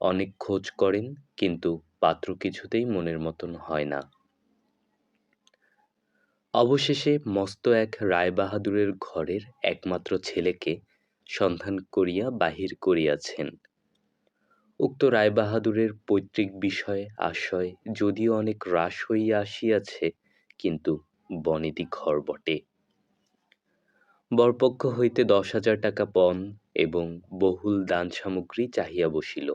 অনেক খোঁজ করেন, কিন্তু পাত্র কিছুতেই মনের মতন হয় না। অবশেষে মস্ত এক রায়বাহাদুরের ঘরের একমাত্র ছেলেকে সন্ধান করিয়া বাহির করিয়াছেন। উক্ত রায়বাহাদুরের পৈতৃক বিষয়ে আশয় যদিও অনেক হ্রাস হইয়া আসিয়াছে, কিন্তু বনেদি ঘর বটে। বরপক্ষ হইতে দশ হাজার টাকা পণ এবং বহুল দান সামগ্রী চাহিয়া বসিল।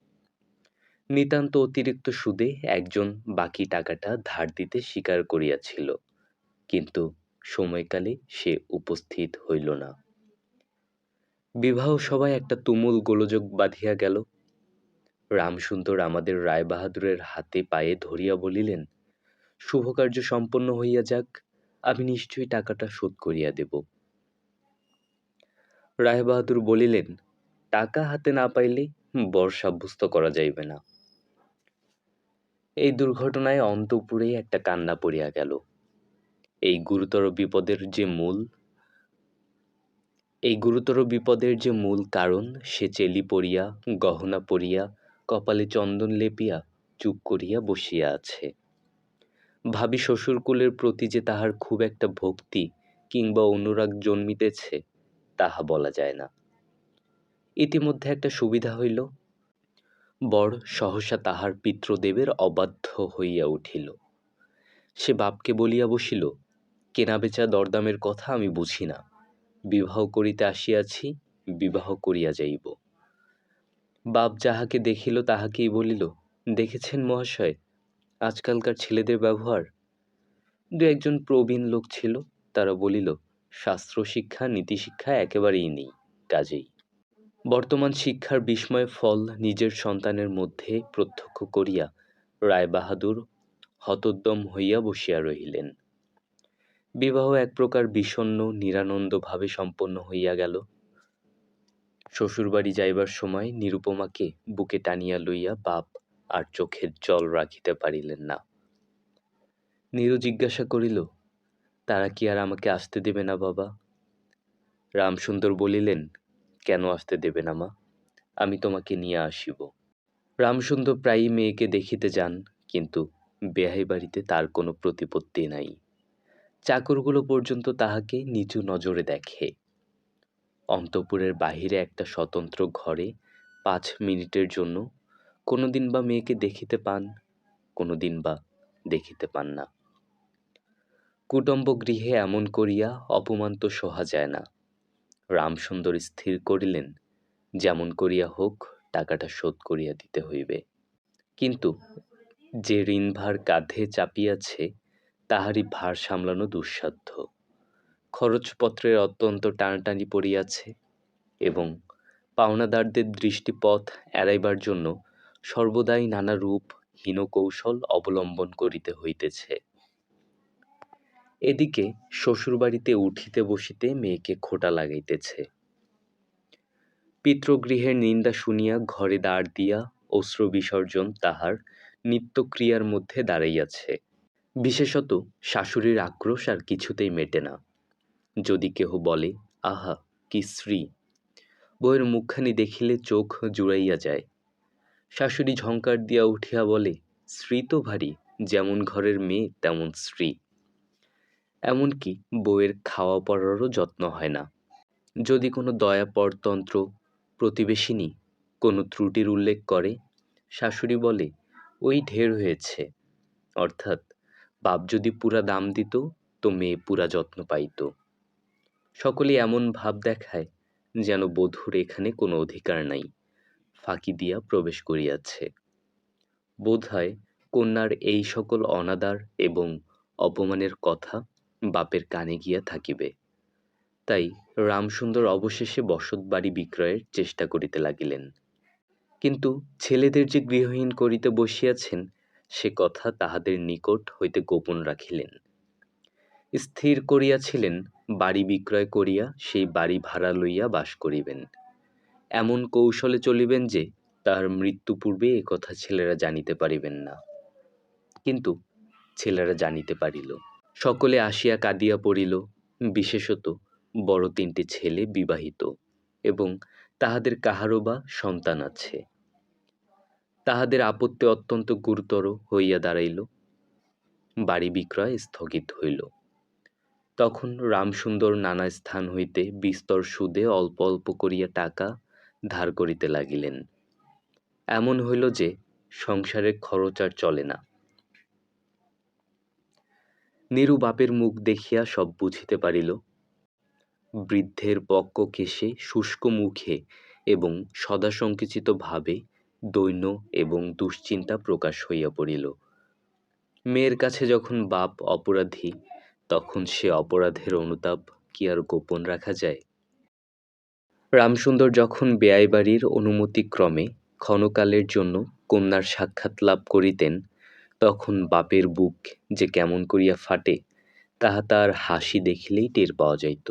নিতান্ত অতিরিক্ত সুদে একজন বাকি টাকাটা ধার দিতে স্বীকার করিয়াছিল, কিন্তু সময়কালে সে উপস্থিত হইল না। বিবাহ সবাই একটা তুমুল গোলযোগ বাঁধিয়া গেল। রামসুন্দর আমাদের রায়বাহাদুরের হাতে পায়ে ধরিয়া বলিলেন, শুভকার্য সম্পন্ন হইয়া যাক, আমি নিশ্চয়ই টাকাটা শোধ করিয়া দেব। রায়বাহাদুর বলিলেন, টাকা হাতে না পাইলে বর সাব্যস্ত করা যাইবে না। এই দুর্ঘটনায় অন্তপুরেই একটা কান্না পড়িয়া গেল। এই গুরুতর বিপদের যে মূল, এই গুরুতর বিপদের যে মূল কারণ, সে চেলি পড়িয়া, গহনা পড়িয়া, কপালে চন্দন লেপিয়া, চুপ করিয়া বসিয়া আছে। ভাবি শ্বশুরকুলের প্রতি যে তাহার খুব একটা ভক্তি কিংবা অনুরাগ জন্মিতেছে, তাহা বলা যায় না। ইতিমধ্যে একটা সুবিধা হইল বর সহসা তাহার পিতৃদেবের অবাধ্য হইয়া উঠিল। সে বাপকে বলিয়া বসিল কেনাবেচা দরদামের কথা আমি বুঝি না। বিবাহ করিতে আসিয়াছি, বিবাহ করিয়া যাইব। বাপ যাহাকে দেখিল তাহাকেই বলিল, দেখেছেন মহাশয়, আজকালকার ছেলেদের ব্যবহার? দু একজন প্রবীণ লোক ছিল, তারা বলিল শাস্ত্র শিক্ষা নীতিশিক্ষা একেবারেই নেই, কাজেই। বর্তমান শিক্ষার বিস্ময় ফল নিজের সন্তানের মধ্যে প্রত্যক্ষ করিয়া রায়বাহাদুর হতোদ্যম হইয়া বসিয়া রহিলেন। বিবাহ এক প্রকার বিষণ্ন নিরানন্দভাবে সম্পন্ন হইয়া গেল। শ্বশুরবাড়ি যাইবার সময় নিরুপমাকে বুকে টানিয়া লইয়া বাপ আর চোখের জল রাখিতে পারিলেন না। নিরু জিজ্ঞাসা করিল, তারা কি আর আমাকে আসতে দেবে না বাবা? রামসুন্দর বলিলেন কেন আসতে দেবে না মা? আমি তোমাকে নিয়ে আসিব। রামসুন্দর প্রায়ই মেয়েকে দেখিতে যান, কিন্তু বেহাই বাড়িতে তার কোনো প্রতিপত্তি নাই। চাকরগুলো পর্যন্ত তাহাকে নিচু নজরে দেখে। অন্তপুরের বাহিরে একটা স্বতন্ত্র ঘরে পাঁচ মিনিটের জন্য কোনো দিন বা মেয়েকে দেখিতে পান কোনো দিন বা দেখিতে পান না। কুটুম্ব গৃহে এমন করিয়া অপমান তো সহা যায় না। রামসুন্দর স্থির করিলেন, যেমন করিয়া হোক, টাকাটা শোধ করিয়া দিতে হইবে। কিন্তু যে ঋণভার কাঁধে চাপিয়াছে, তাহারই ভার সামলানো দুঃসাধ্য। খরচপত্রের অত্যন্ত টানাটানি পড়িয়াছে এবং পাওনাদারদের দৃষ্টিপথ এড়াইবার জন্য সর্বদাই নানা রূপ হীন কৌশল অবলম্বন করিতে হইতেছে। এদিকে শ্বশুরবাড়িতে উঠিতে বসিতে মেয়েকে খোটা লাগাইতেছে। পিতৃগৃহের নিন্দা শুনিয়া ঘরে দাঁড় দিয়া অশ্রু বিসর্জন তাহার নিত্যক্রিয়ার মধ্যে দাঁড়াইয়াছে। বিশেষত শাশুড়ির আক্রোশ আর কিছুতেই মেটে না। যদি কেহ বলে, আহা, কি শ্রী বইয়ের মুখখানি দেখিলে চোখ জুড়াইয়া যায়। শাশুড়ি ঝঙ্কার দিয়া উঠিয়া বলে শ্রী তো ভারী, যেমন ঘরের মেয়ে, তেমন স্ত্রী। এমনকি বউয়ের খাওয়া পড়ারও যত্ন হয় না। যদি কোনো দয়া পরতন্ত্র প্রতিবেশিনী কোনো ত্রুটির উল্লেখ করে, শাশুড়ি বলে, ওই ঢের হয়েছে। অর্থাৎ, বাপ যদি পুরা দাম দিত, তো মেয়ে পুরা যত্ন পাইত। সকলে এমন ভাব দেখায় যেন বধূর এখানে কোনো অধিকার নাই, ফাঁকি দিয়া প্রবেশ করিয়াছে। বোধ হয় কন্যার এই সকল অনাদার এবং অপমানের কথা বাপের কানে গিয়া থাকিবে। তাই রামসুন্দর অবশেষে বসত বাড়ি বিক্রয়ের চেষ্টা করিতে লাগিলেন। কিন্তু ছেলেদের যে গৃহহীন করিতে বসিয়াছেন, সে কথা তাহাদের নিকট হইতে গোপন রাখিলেন। স্থির করিয়াছিলেন, বাড়ি বিক্রয় করিয়া সেই বাড়ি ভাড়া লইয়া বাস করিবেন। এমন কৌশলে চলিবেন যে, তাহার মৃত্যু পূর্বে কথা ছেলেরা জানিতে পারিবেন না। কিন্তু ছেলেরা জানিতে পারিল। সকলে আসিয়া কাঁদিয়া পড়িল, বিশেষত বড় তিনটি ছেলে বিবাহিত এবং তাহাদের কাহারও বা সন্তান আছে। তাহাদের আপত্তি অত্যন্ত গুরুতর হইয়া দাঁড়াইল, বাড়ি বিক্রয় স্থগিত হইল। তখন রামসুন্দর নানা স্থান হইতে বিস্তর সুদে অল্প অল্প করিয়া টাকা ধার করিতে লাগিলেন। এমন হইল যে সংসারের খরচ আর চলে না। নিরু বাপের মুখ দেখিয়া সব বুঝিতে পারিল। বৃদ্ধের পক্ক কেশে, শুষ্ক মুখে এবং সদাসংকুচিত ভাবে দৈন্য এবং দুশ্চিন্তা প্রকাশ হইয়া পড়িল। মেয়ের কাছে যখন বাপ অপরাধী, তখন সে অপরাধের অনুতাপ কি আর গোপন রাখা যায়? রামসুন্দর যখন বেয়াই বাড়ির অনুমতিক্রমে ক্ষণকালের জন্য কন্যার সাক্ষাৎ লাভ করিতেন তখন বাপের বুক যে কেমন করিয়া ফাটে, তাহা তার হাসি দেখিলেই টের পাওয়া যাইত।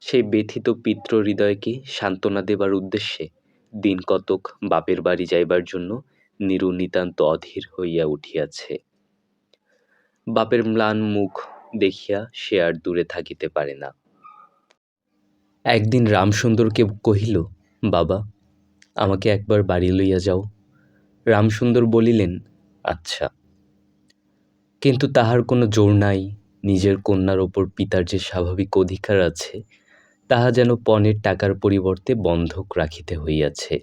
সেই ব্যথিত পিতৃ হৃদয়কে সান্ত্বনা দেবার উদ্দেশ্যে দিন কতক বাপের বাড়ি যাইবার জন্য নিরু নিতান্ত অধীর হইয়া উঠিয়াছে। বাপের ম্লান মুখ দেখিয়া সে আর দূরে থাকিতে পারে না। একদিন রামসুন্দরকে কহিল, বাবা, আমাকে একবার বাড়ি লইয়া যাও। রামসুন্দর বলিলেন আচ্ছা। কিন্তু তাহার কোনো জোর নাই, নিজের কন্যার ওপর পিতার যে স্বাভাবিক অধিকার আছে, তাহা যেন পণের টাকার পরিবর্তে বন্ধক রাখিতে হইয়াছে।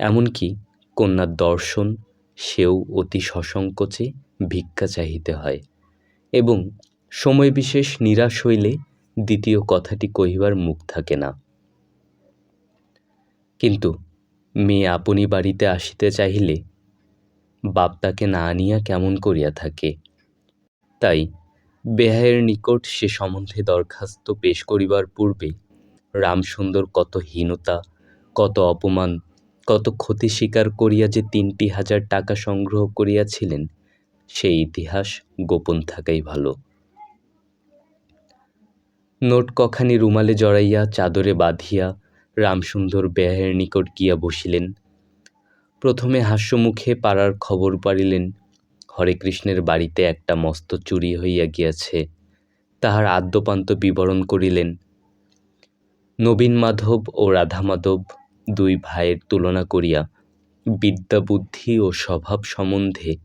এমনকি কন্যার দর্শন, সেও অতি সসংকোচে ভিক্ষা চাহিতে হয় এবং সময় বিশেষ নিরাশ হইলে দ্বিতীয় কথাটি কহিবার মুখ থাকে না। কিন্তু মেয়ে আপনি বাড়িতে আসিতে চাহিলে বাপ তাকে না আনিয়া কেমন করিয়া থাকে। তাই বেহায়ের নিকট সে সম্বন্ধে দরখাস্ত পেশ করিবার পূর্বে রামসুন্দর কত হীনতা, কত অপমান, কত ক্ষতি স্বীকার করিয়া যে তিনটি হাজার টাকা সংগ্রহ করিয়াছিলেন সেই ইতিহাস গোপন থাকাই ভালো। নোট কখানি রুমালে জড়াইয়া চাদরে বাঁধিয়া রামসুন্দর বেহায়ের নিকট গিয়া বসিলেন। প্রথমে হাস্যমুখে পাড়ার খবর পাড়িলেন। হরেকৃষ্ণের বাড়িতে একটা মস্ত চুরি হইয়া গিয়াছে। তাহার আদ্যপান্ত বিবরণ করিলেন। নবীন মাধব ও রাধা মাধব দুই ভাইয়ের তুলনা করিয়া বিদ্যা বুদ্ধি ও স্বভাব সম্বন্ধে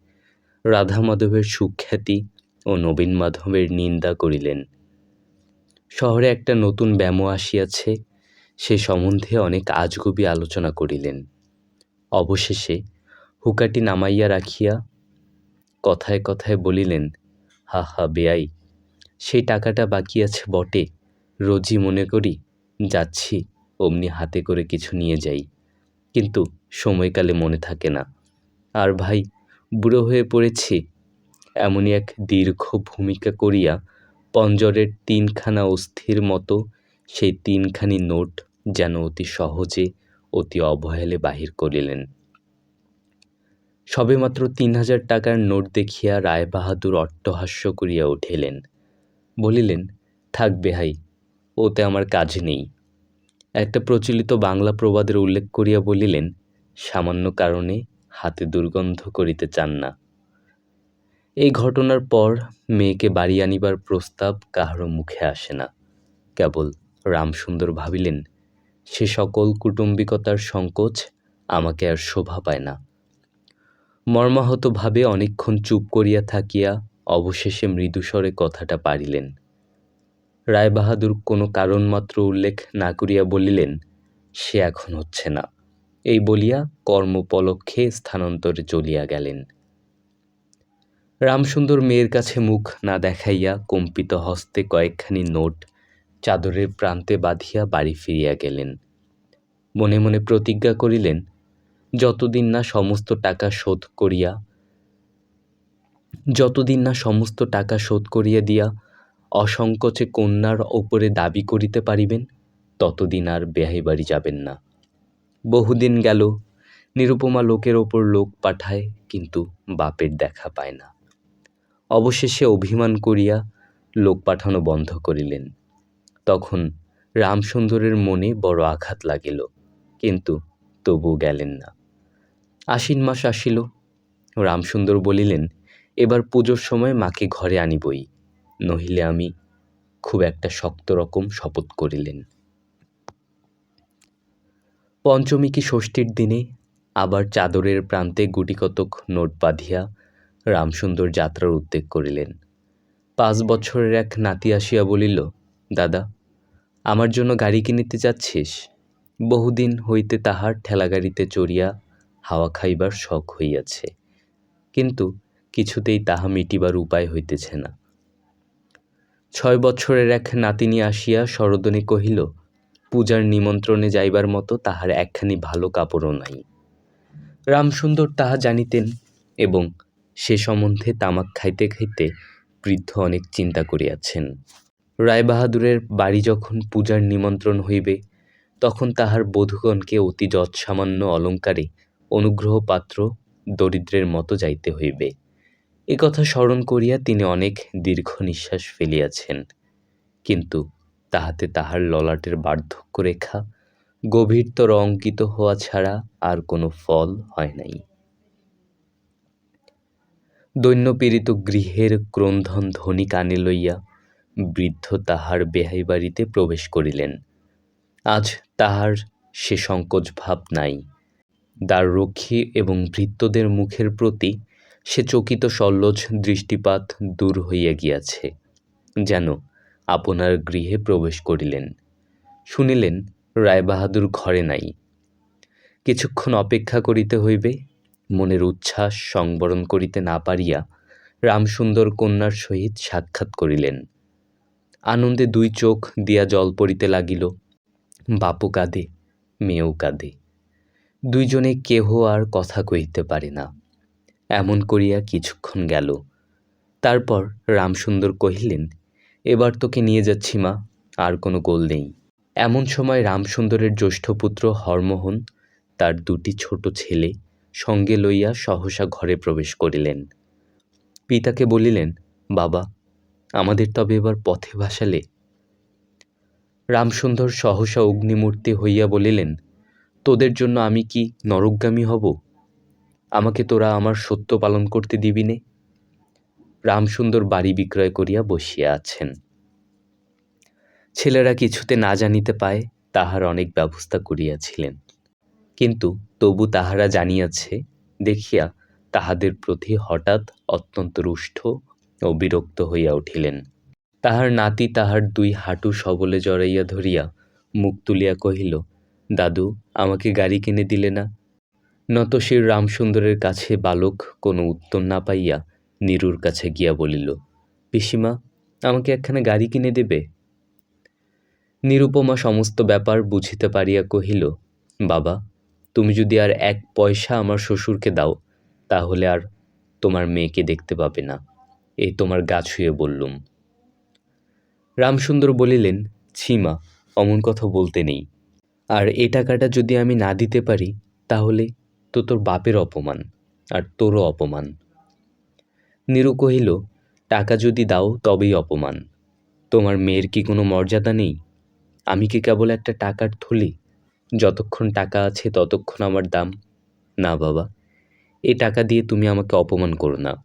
রাধা মাধবের সুখ্যাতি ও নবীন মাধবের নিন্দা করিলেন। শহরে একটা নতুন ব্যামো আসিয়াছে। সে সম্বন্ধে অনেক আজগুবি আলোচনা করিলেন। অবশেষে হুকাটি নামাইয়া রাখিয়া কথায় কথায় বলিলেন, হা হা বেয়াই সেই টাকাটা বাকি আছে বটে, রোজই মনে করি যাচ্ছি, অমনি হাতে করে কিছু নিয়ে যাই। কিন্তু সময়কালে মনে থাকে না। আর ভাই, বুড়ো হয়ে পড়েছি, এমনই এক দীর্ঘ ভূমিকা করিয়া পঞ্জরের তিনখানা অস্থির মতো সেই তিনখানি নোট যেন অতি সহজে অতি অবহেলে বাহির করিলেন। সবেমাত্র তিন হাজার টাকার নোট দেখিয়া রায়বাহাদুর অট্টহাস্য করিয়া উঠিলেন। বলিলেন, থাক বেহাই ওতে আমার কাজ নেই। একটা প্রচলিত বাংলা প্রবাদের উল্লেখ করিয়া বলিলেন, সামান্য কারণে হাতে দুর্গন্ধ করিতে চান না। এই ঘটনার পর মেয়েকে বাড়ি আনিবার প্রস্তাব কাহারও মুখে আসে না। কেবল রামসুন্দর ভাবিলেন সে সকল কুটুম্বিকতার সংকোচ আমাকে আর শোভা পায় না। মর্মাহতভাবে অনেকক্ষণ চুপ করিয়া থাকিয়া অবশেষে মৃদুস্বরে কথাটা পারিলেন। রায়বাহাদুর কোনো কারণ মাত্র উল্লেখ না করিয়া বলিলেন, সে এখন হচ্ছে না। এই বলিয়া কর্মপলক্ষে স্থানান্তরে চলিয়া গেলেন। রামসুন্দর মেয়ের কাছে মুখ না দেখাইয়া কম্পিত হস্তে কয়েকখানি নোট চাদরের প্রান্তে বাঁধিয়া বাড়ি ফিরিয়া গেলেন। মনে মনে প্রতিজ্ঞা করিলেন, যতদিন না সমস্ত টাকা শোধ করিয়া, যতদিন না সমস্ত টাকা শোধ করিয়া দিয়া অসংকোচে কন্যার ওপরে দাবি করিতে পারিবেন, ততদিন আর বেহাই বাড়ি যাবেন না। বহুদিন গেল, নিরুপমা লোকের ওপর লোক পাঠায়, কিন্তু বাপের দেখা পায় না। অবশেষে অভিমান করিয়া লোক পাঠানো বন্ধ করিলেন। তখন রামসুন্দরের মনে বড় আঘাত লাগিল, কিন্তু তবু গেলেন না। আশ্বিন মাস আসিল। রামসুন্দর বলিলেন, এবার পুজোর সময় মাকে ঘরে আনিবই, নহিলে আমি খুব একটা শক্ত রকম শপথ করিলেন। পঞ্চমী কি ষষ্ঠীর দিনে আবার চাদরের প্রান্তে গুটিকতক নোট বাঁধিয়া রামসুন্দর যাত্রার উদ্যোগ করিলেন। পাঁচ বছরের এক নাতি আসিয়া বলিল, দাদা আমার জন্য গাড়ি কিনিতে যাচ্ছিস বহুদিন হইতে তাহার ঠেলাগাড়িতে চড়িয়া হাওয়া খাইবার শখ হইয়াছে, কিন্তু কিছুতেই তাহা মিটিবার উপায় হইতেছে না। ছয় বছরের এক নাতিনী আসিয়া সরদনে কহিল, পূজার নিমন্ত্রণে যাইবার মতো তাহার একখানি ভালো কাপড়ও নাই। রামসুন্দর তাহা জানিতেন এবং সে সম্বন্ধে তামাক খাইতে খাইতে বৃদ্ধ অনেক চিন্তা করিয়াছেন। রায়বাহাদুরের বাড়ি যখন পূজার নিমন্ত্রণ হইবে, তখন তাহার বধূগণকে অতি যৎসামান্য অলঙ্কারে অনুগ্রহ পাত্র দরিদ্রের মতো যাইতে হইবে। এ কথা স্মরণ করিয়া তিনি অনেক দীর্ঘ নিঃশ্বাস ফেলিয়াছেন। কিন্তু তাহাতে তাহার ললাটের বার্ধক্য রেখা গভীরতর অঙ্কিত হওয়া ছাড়া আর কোনো ফল হয় নাই। দৈন্যপীড়িত গৃহের ক্রন্ধন ধ্বনি কানে লইয়া বৃদ্ধ তাহার বেহাই বাড়িতে প্রবেশ করিলেন। আজ তাহার সে সংকোচ ভাব নাই। দ্বাররক্ষী এবং ভৃত্যদের মুখের প্রতি সে চকিত সল্লজ দৃষ্টিপাত দূর হইয়া গিয়াছে। যেন আপনার গৃহে প্রবেশ করিলেন। শুনিলেন, রায়বাহাদুর ঘরে নাই। কিছুক্ষণ অপেক্ষা করিতে হইবে, মনের উচ্ছ্বাস সংবরণ করিতে না পারিয়া রামসুন্দর কন্যার সহিত সাক্ষাৎ করিলেন। আনন্দে দুই চোখ দিয়া জল পড়িতে লাগিল। বাপু কাঁদে, মেয়েও কাঁদে। দুইজনে কেহ আর কথা কহিতে পারে না। এমন করিয়া কিছুক্ষণ গেল। তারপর রামসুন্দর কহিলেন, এবার তোকে নিয়ে যাচ্ছি মা, আর কোনো গোল নেই। এমন সময় রামসুন্দরের জ্যৈষ্ঠ পুত্র হরমোহন, তার দুটি ছোট ছেলে, সঙ্গে লইয়া সহসা ঘরে প্রবেশ করিলেন। পিতাকে বলিলেন, বাবা আমাদের তবে এবার পথে ভাসালে। রামসুন্দর সহসা অগ্নিমূর্তি হইয়া বলিলেন, তোদের জন্য আমি কি নরকগামী হব? আমাকে তোরা আমার সত্য পালন করতে দিবি নে? রামসুন্দর বাড়ি বিক্রয় করিয়া বসিয়া আছেন। ছেলেরা কিছুতে না জানিতে পায়, তাহার অনেক ব্যবস্থা করিয়াছিলেন। কিন্তু তবু তাহারা জানিয়াছে, দেখিয়া তাহাদের প্রতি হঠাৎ অত্যন্ত রুষ্ট ও বিরক্ত হইয়া উঠিলেন। তাহার নাতি তাহার দুই হাঁটু সবলে জড়াইয়া ধরিয়া মুখ তুলিয়া কহিল, দাদু, আমাকে গাড়ি কিনে দিলে না? নত নতশির রামসুন্দরের কাছে বালক কোনো উত্তর না পাইয়া নীরুর কাছে গিয়া বলিল, পিসিমা, আমাকে একখানা গাড়ি কিনে দেবে? নিরুপমা সমস্ত ব্যাপার বুঝিতে পারিয়া কহিল, বাবা, তুমি যদি আর এক পয়সা আমার শ্বশুরকে দাও, তাহলে আর তোমার মেয়েকে দেখতে পাবে না। এই তোমার গা ছুঁয়ে বললুম। রামসুন্দর বলিলেন ছিমা অমন কথা বলতে নেই। আর এ টাকাটা যদি আমি না দিতে পারি, তাহলে তো তোর বাপের অপমান, আর তোরও অপমান। নিরু কহিল, টাকা যদি দাও, তবেই অপমান। তোমার মেয়ের কি কোনো মর্যাদা নেই? আমি কি কেবল একটা টাকার থলি? যতক্ষণ টাকা আছে, ততক্ষণ আমার দাম। না বাবা, এ টাকা দিয়ে তুমি আমাকে অপমান করো না।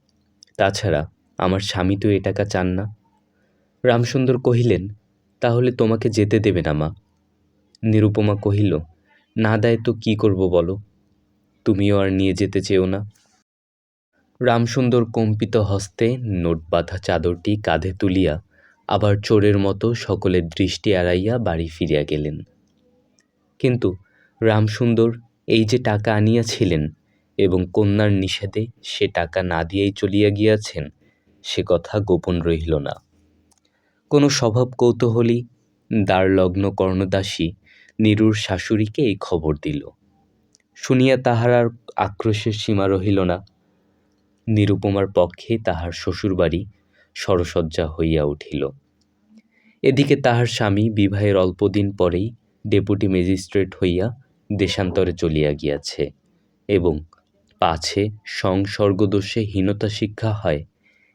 তাছাড়া আমার স্বামী তো এ টাকা চান না। রামসুন্দর কহিলেন, তাহলে তোমাকে যেতে দেবে না মা। নিরুপমা কহিল, না দেয় তো কি করব বলো, তুমিও আর নিয়ে যেতে চেও না। রামসুন্দর কম্পিত হস্তে নোট বাঁধা চাদরটি কাঁধে তুলিয়া আবার চোরের মতো সকলের দৃষ্টি এড়াইয়া বাড়ি ফিরিয়া গেলেন। কিন্তু রামসুন্দর এই যে টাকা আনিয়াছিলেন এবং কন্যার নিষেধে সে টাকা না দিয়েই চলিয়া গিয়াছেন সে কথা গোপন রহিল না। কোনো স্বভাব কৌতূহলী, দ্বারলগ্ন কর্ণদাসী নীরুর শাশুড়িকে এই খবর দিল। শুনিয়া তাহার আর আক্রোশের সীমা রহিল না। নিরুপমার পক্ষে তাহার শ্বশুরবাড়ি সরসজ্জা হইয়া উঠিল। এদিকে তাহার স্বামী বিবাহের অল্পদিন পরেই ডেপুটি ম্যাজিস্ট্রেট হইয়া দেশান্তরে চলিয়া গিয়াছে এবং পাছে সংসর্গদোষে হীনতা শিক্ষা হয়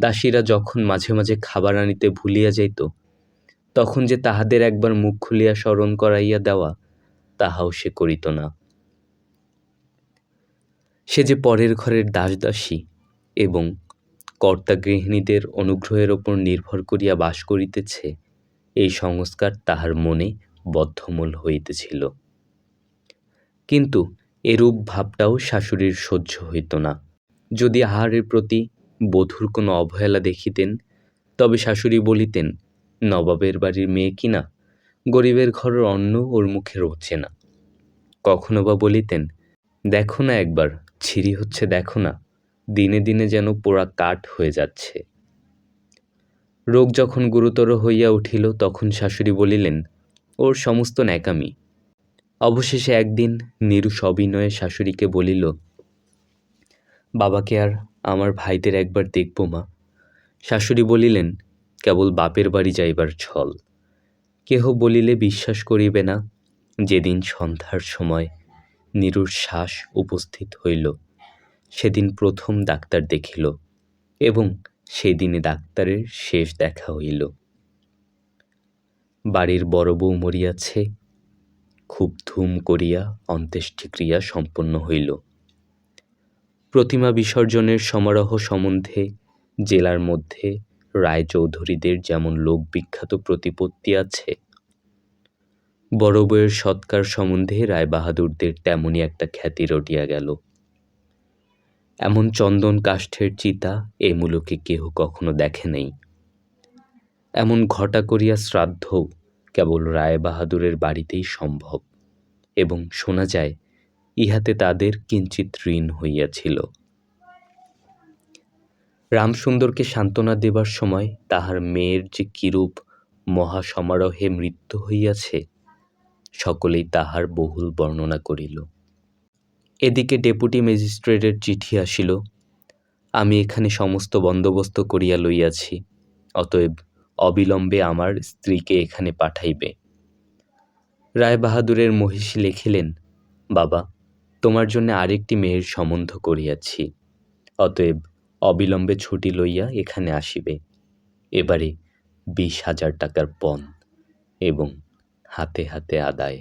দাসীরা যখন মাঝে মাঝে খাবার আনিতে ভুলিয়া যাইত, তখন যে তাহাদের একবার মুখ খুলিয়া স্মরণ করাইয়া দেওয়া, তাহাও সে করিত না। সে যে পরের ঘরের দাসদাসী এবং কর্তা গৃহিণীদের অনুগ্রহের ওপর নির্ভর করিয়া বাস করিতেছে, এই সংস্কার তাহার মনে বদ্ধমূল হইতেছিল। কিন্তু এরূপ ভাবটাও শাশুড়ির সহ্য হইত না। যদি আহারের প্রতি বধূর কোনো অবহেলা দেখিতেন, তবে শাশুড়ি বলিতেন, নবাবের বাড়ির মেয়ে কিনা গরিবের ঘরের অন্ন ওর মুখে রোচে না। কখনো বা বলিতেন, দেখো না একবার ছিঁড়ি হচ্ছে দেখো না, দিনে দিনে যেন পোড়া কাঠ হয়ে যাচ্ছে। রোগ যখন গুরুতর হইয়া উঠিল, তখন শাশুড়ি বলিলেন, ওর সমস্ত ন্যাকামি। অবশেষে একদিন নিরু সবিনয়ে শাশুড়িকে বলিল, বাবাকে আর আমার ভাইদের একবার দেখব মা। শাশুড়ি বলিলেন, কেবল বাপের বাড়ি যাইবার ছল। কেহ বলিলে বিশ্বাস করিবে না, যেদিন সন্ধ্যার সময় নিরুর শ্বাস উপস্থিত হইল, সেদিন প্রথম ডাক্তার দেখিল এবং সেদিনে ডাক্তারের শেষ দেখা হইল। বাড়ির বড় বউ মরিয়াছে, খুব ধুম করিয়া অন্ত্যেষ্টিক্রিয়া সম্পন্ন হইল। প্রতিমা বিসর্জনের সমারোহ সম্বন্ধে জেলার মধ্যে রায়চৌধুরীদের যেমন লোক বিখ্যাত প্রতিপত্তি আছে, বড় বউয়ের সৎকার সম্বন্ধে রায়বাহাদুরদের তেমনই একটা খ্যাতি রটিয়া গেল। এমন চন্দন কাষ্ঠের চিতা এ মুলুকে কেহ কখনো দেখে নেই। এমন ঘটা করিয়া শ্রাদ্ধ কেবল রায়বাহাদুরের বাড়িতেই সম্ভব এবং শোনা যায় ইহাতে তাদের কিঞ্চিত ঋণ হইয়াছিল। রামসুন্দরকে সান্ত্বনা দেবার সময় তাহার মেয়ের যে কিরূপ মহাসমারোহে মৃত্যু হইয়াছে, সকলেই তাহার বহুল বর্ণনা করিল। এদিকে ডেপুটি ম্যাজিস্ট্রেটের চিঠি আসিল, আমি এখানে সমস্ত বন্দোবস্ত করিয়া লইয়াছি, অতএব অবিলম্বে আমার স্ত্রীকে এখানে পাঠাইবে। রায় বাহাদুরের মহিষী লিখিলেন, বাবা তোমার জন্য আরেকটি মেয়ের সম্বন্ধ করিয়াছি। অতএব অবিলম্বে ছুটি লইয়া এখানে আসিবে। এবারে বিশ হাজার টাকার পণ এবং হাতে হাতে আদায়।